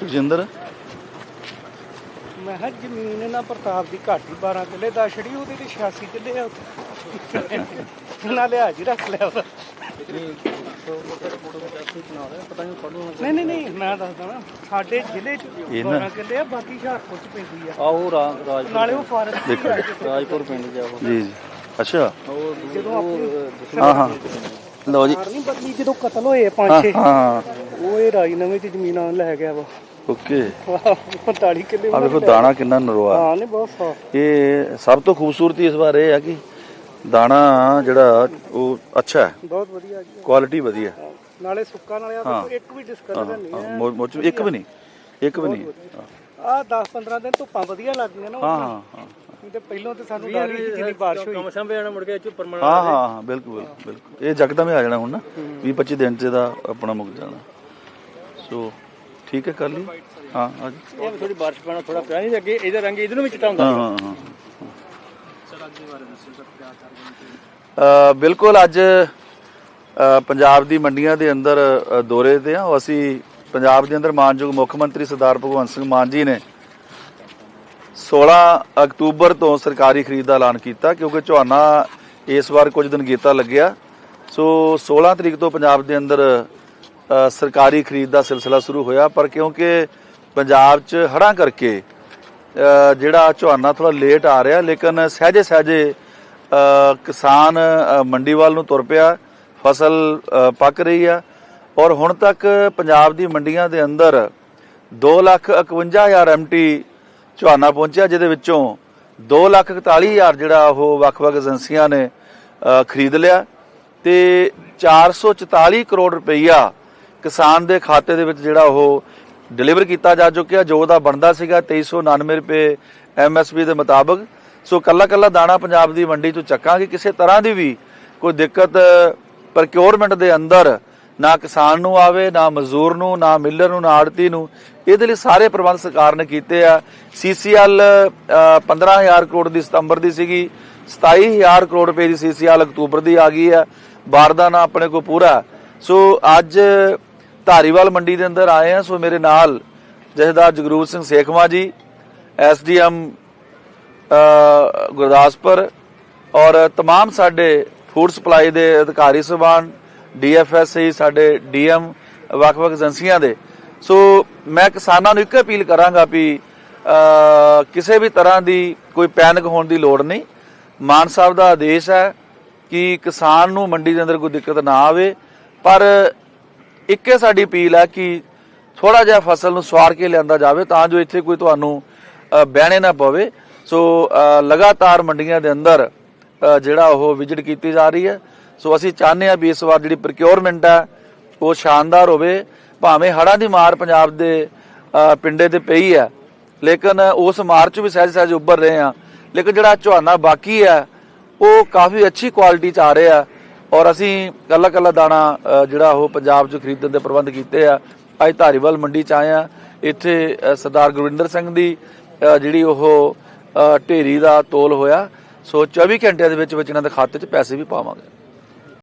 ਸੁਖਜਿੰਦਰ? ਮੈਂ ਕਿਹਾ ਜ਼ਮੀਨ ਇਹਨਾਂ ਪ੍ਰਤਾਪ ਦੀ ਘਾਟ ਹੀ 12 ਕਿੱਲੇ ਦਾ ਛੜੀ ਉਹਦੇ ਤੇ 86 ਕਿੱਲੇ ਆ ਉੱਥੇ। ਉਹਨਾਂ ਲਿਆ ਜੀ ਰੱਖ ਲਿਆ ਉਹਦਾ ਨਹੀਂ ਨਹੀਂ ਨਹੀਂ ਮੈਂ ਦੱਸਦਾ ਨਾ ਸਾਡੇ ਜ਼ਿਲ੍ਹੇ ਚ ਇਹਨਾਂ- 12 ਕਿੱਲੇ ਆ ਬਾਕੀ ਹੁਸ਼ਿਆਰਪੁਰ ਚ ਪੈਂਦੀ ਆ। ਆਹੋ ਰਾਜ ਨਾਲੇ ਉਹ ਫਾਰਮ ਦੇਖੋ। ਰਾਜਪੁਰ ਪਿੰਡ ਜਾ ਉਹ। ਜੀ ਜੀ। ਅੱਛਾ। ਉਹ ਜਦੋਂ ਆਪਣੀ ਹਾਂ ਹਾਂ। ਲਓ ਜੀ। ਸਰਕਾਰ ਨਹੀਂ ਬਦਲੀ ਜਦੋਂ ਕਤਲ ਹੋਏ ਪੰਜ ਛੇ। ਹਾਂ ਉਹ ਇਹ ਰਾਜਨਵੇਂ ਚ ਜ਼ਮੀਨਾਂ ਲੈ ਗਿਆ ਵਾ। ਓਕੇ। 45 ਕਿੱਲੇ ਆ ਉਹਨਾਂ ਵੇਖੋ ਦਾਣਾ ਕਿੰਨਾ ਨਰਵਾ ਹਾਂ ਨਹੀਂ ਬਹੁਤ ਸਾਫ਼ ਇਹ ਸਭ ਤੋਂ ਖੂਬਸੂਰਤੀ ਇਸ ਵਾਰ ਇਹ ਹੈ ਕਿ ਦਾਣਾ ਜਿਹੜਾ ਉਹ ਅੱਛਾ ਹੈ। ਬਹੁਤ ਵਧੀਆ ਜੀ। ਕੁਆਲਿਟੀ ਵਧੀਆ। ਨਾਲੇ ਸੁੱਕਾ ਨਾਲੇ ਆ ਇੱਕ ਵੀ ਡਿਸਕਸ ਹਾਂ ਨਹੀਂ ਹਾਂ, ਇੱਕ ਵੀ ਨਹੀਂ ਇੱਕ ਵੀ ਨਹੀਂ। ਆ 10 15 ਦਿਨ ਧੁੱਪਾਂ ਵਧੀਆ ਲੱਗਦੀਆਂ ਨਾ ਹਾਂ। ਹਾਂ ਤੇ ਪਹਿਲਾਂ ਤੇ ਸਾਨੂੰ ਡਰ ਸੀ ਜਿੰਨੀ ਬਾਰਿਸ਼ ਹੋਈ। ਕੰਮ ਸੰਭੇ ਜਾਣਾ ਮੁੜ ਕੇ ਚ ਪਰਮਣ ਹਾਂ ਹਾਂ ਹਾਂ ਬਿਲਕੁਲ ਬਿਲਕੁਲ, ਬਿਲਕੁਲ ਇਹ ਜਕਦਮ ਹੀ ਆ ਜਾਣਾ ਹੁਣ ਨਾ। 20 25 ਦਿਨ ਚ ਦਾ ਆਪਣਾ ਮੁੱਕ ਜਾਣਾ। ਸੋ ਠੀਕ ਹੈ ਕਰ ਲਈ। ਹਾਂ ਆ ਜੀ। ਇਹ ਥੋੜੀ ਬਾਰਿਸ਼ ਪੈਣਾ ਥੋੜਾ ਪਿਆ ਨਹੀਂ ਅੱਗੇ ਇਹਦਾ ਰੰਗ ਇਹਦੇ ਨੂੰ ਵੀ ਚਿੱਟਾ ਹੁੰਦਾ ਹਾਂ ਹਾਂ ਹਾਂ। ਅ, ਬਿਲਕੁਲ ਅੱਜ ਅ, ਪੰਜਾਬ ਦੀ ਮੰਡੀਆਂ ਦੇ ਅੰਦਰ ਦੌਰੇ ਤੇ ਆ ਅਸੀਂ ਪੰਜਾਬ ਦੇ ਅੰਦਰ ਮਾਨਯੋਗ ਮੁੱਖ ਮੰਤਰੀ ਸਰਦਾਰ ਭਗਵੰਤ ਸਿੰਘ ਮਾਨ ਜੀ ਨੇ 16 ਅਕਤੂਬਰ ਤੋਂ ਸਰਕਾਰੀ ਖਰੀਦ ਦਾ ਐਲਾਨ ਕੀਤਾ ਕਿਉਂਕਿ ਝੋਨਾ ਇਸ ਵਾਰ ਕੁਝ ਦਿਨ ਗੇਤਾ ਲੱਗਿਆ। ਸੋ 16 ਤਰੀਕ ਤੋਂ ਪੰਜਾਬ ਦੇ ਅੰਦਰ ਸਰਕਾਰੀ ਖਰੀਦ ਦਾ ਸਿਲਸਿਲਾ ਸ਼ੁਰੂ ਹੋਇਆ, ਪਰ ਕਿਉਂਕਿ ਪੰਜਾਬ 'ਚ ਹੜ੍ਹਾਂ ਕਰਕੇ ਜਿਹੜਾ ਝੋਨਾ ਥੋੜਾ ਲੇਟ ਆ ਰਿਹਾ, ਲੇਕਿਨ ਸਹਜੇ ਸਹਜੇ ਕਿਸਾਨ ਮੰਡੀ ਵੱਲ ਨੂੰ ਤੁਰ ਪਿਆ, ਫਸਲ ਪੱਕ ਰਹੀ ਆ, ਔਰ ਹੁਣ ਤੱਕ ਪੰਜਾਬ ਦੀ ਮੰਡੀਆਂ ਦੇ ਅੰਦਰ 251000 ਐਮਟੀ ਝੋਨਾ ਪਹੁੰਚਿਆ, ਜਿਹਦੇ ਵਿੱਚੋਂ 241000 ਜਿਹੜਾ ਉਹ ਵੱਖ-ਵੱਖ ਏਜੰਸੀਆਂ ਨੇ ਖਰੀਦ ਲਿਆ, ਤੇ 444 ਕਰੋੜ ਰੁਪਈਆ ਕਿਸਾਨ ਦੇ ਖਾਤੇ ਦੇ ਵਿੱਚ ਜਿਹੜਾ ਉਹ ਡਿਲੀਵਰ ਕੀਤਾ ਜਾ ਚੁੱਕਿਆ, ਜੋ ਉਹਦਾ ਬਣਦਾ ਸੀਗਾ 2399 ਰੁਪਏ ਐਮਐਸਪੀ ਦੇ ਮੁਤਾਬਕ। ਸੋ ਕੱਲਾ ਕੱਲਾ ਦਾਣਾ ਪੰਜਾਬ ਦੀ ਮੰਡੀ ਤੋਂ ਚੱਕਾਂਗੇ। ਕਿਸੇ ਤਰ੍ਹਾਂ ਦੀ ਵੀ ਕੋਈ ਦਿੱਕਤ ਪ੍ਰੋਕਿਉਰਮੈਂਟ ਦੇ ਅੰਦਰ ਨਾ ਕਿਸਾਨ ਨੂੰ ਆਵੇ, ਨਾ ਮਜ਼ਦੂਰ ਨੂੰ, ਨਾ ਮਿਲਰ ਨੂੰ, ਨਾ ਆੜਤੀ ਨੂੰ, ਇਹਦੇ ਲਈ ਸਾਰੇ ਪ੍ਰਬੰਧ ਸਰਕਾਰ ਨੇ ਕੀਤੇ ਆ। ਸੀਸੀਐਲ 15000 ਕਰੋੜ ਦੀ ਸਤੰਬਰ ਦੀ ਸੀਗੀ 27000 ਕਰੋੜ ਰੁਪਏ ਦੀ ਸੀਸੀਐਲ ਅਕਤੂਬਰ ਦੀ ਆ ਗਈ ਆ। ਬਾਰਦਾਨਾ ਆਪਣੇ ਕੋ ਪੂਰਾ। ਸੋ ਅੱਜ ਧਾਰੀਵਾਲ ਮੰਡੀ ਦੇ ਅੰਦਰ ਆਏ ਆ ਸੋ ਮੇਰੇ ਨਾਲ ਜਥੇਦਾਰ ਜਗਰੂਪ ਸਿੰਘ ਸੇਖਵਾ ਜੀ ਐਸਡੀਐਮ ਗੁਰਦਾਸਪੁਰ ਔਰ तमाम ਸਾਡੇ ਫੂਡ ਸਪਲਾਈ ਦੇ ਅਧਿਕਾਰੀ ਸਭਾਨ ਡੀਐਫਐਸਸੀ ਸਾਡੇ ਡੀਐਮ ਵੱਖ-ਵੱਖ ਏਜੰਸੀਆਂ ਦੇ ਸੋ ਮੈਂ ਕਿਸਾਨਾਂ ਨੂੰ ਇੱਕ ਅਪੀਲ ਕਰਾਂਗਾ ਵੀ ਅ, ਕਿਸੇ ਵੀ ਤਰ੍ਹਾਂ ਦੀ ਕੋਈ ਪੈਨਿਕ ਹੋਣ ਦੀ ਲੋੜ ਨਹੀਂ ਮਾਨ ਸਾਹਿਬ ਦਾ ਆਦੇਸ਼ ਹੈ ਕਿ ਕਿਸਾਨ ਨੂੰ ਮੰਡੀ ਦੇ ਅੰਦਰ ਕੋਈ ਦਿੱਕਤ ਨਾ ਆਵੇ ਪਰ ਇੱਕੇ ਸਾਡੀ ਅਪੀਲ ਹੈ ਕਿ ਥੋੜਾ ਜਿਹਾ ਫਸਲ ਨੂੰ ਸਵਾਰ ਕੇ ਲਿਆਂਦਾ ਜਾਵੇ ਤਾਂ ਜੋ ਇੱਥੇ ਕੋਈ ਤੁਹਾਨੂੰ ਬਹਿਣੇ ਨਾ ਪਵੇ। ਸੋ ਲਗਾਤਾਰ ਮੰਡੀਆਂ ਦੇ ਅੰਦਰ ਜਿਹੜਾ ਉਹ ਵਿਜ਼ਿਟ ਕੀਤੀ ਜਾ ਰਹੀ ਹੈ। ਸੋ, ਅਸੀਂ ਚਾਹੁੰਦੇ ਹਾਂ ਵੀ ਇਸ ਵਾਰ ਜਿਹੜੀ ਪ੍ਰੋਕਿਉਰਮੈਂਟ ਹੈ ਉਹ ਸ਼ਾਨਦਾਰ ਹੋਵੇ। ਭਾਵੇਂ ਹੜ੍ਹਾਂ ਦੀ ਮਾਰ ਪੰਜਾਬ ਦੇ ਪਿੰਡੇ ਤੇ ਪਈ ਹੈ, ਲੇਕਿਨ ਉਸ ਮਾਰ ਚ ਵੀ ਸਹਿਜ ਸਹਿਜ ਉੱਭਰ ਰਹੇ ਆ ਲੇਕਿਨ ਜਿਹੜਾ ਝੋਨਾ ਬਾਕੀ ਹੈ, ਉਹ ਕਾਫੀ ਅੱਛੀ ਕੁਆਲਿਟੀ ਚ ਆ ਰਿਹਾ। ਔਰ ਅਸੀਂ ਕੱਲਾ ਕੱਲਾ ਦਾਣਾ ਜਿਹੜਾ ਉਹ ਪੰਜਾਬ ਚ ਖਰੀਦਣ ਦੇ ਪ੍ਰਬੰਧ ਕੀਤੇ ਆ। ਅੱਜ ਧਾਰੀਵਾਲ ਮੰਡੀ ਚ ਆਏ ਆ। ਇੱਥੇ ਸਰਦਾਰ ਗੁਰਵਿੰਦਰ ਸਿੰਘ ਦੀ ਜਿਹੜੀ ਉਹ ਢੇਰੀ ਦਾ ਤੋਲ ਹੋਇਆ। ਸੋ 24 ਘੰਟਿਆਂ ਦੇ ਵਿੱਚ ਵਿੱਚ ਇਹਨਾਂ ਦੇ ਖਾਤੇ 'ਚ ਪੈਸੇ ਵੀ ਪਾਵਾਂਗੇ।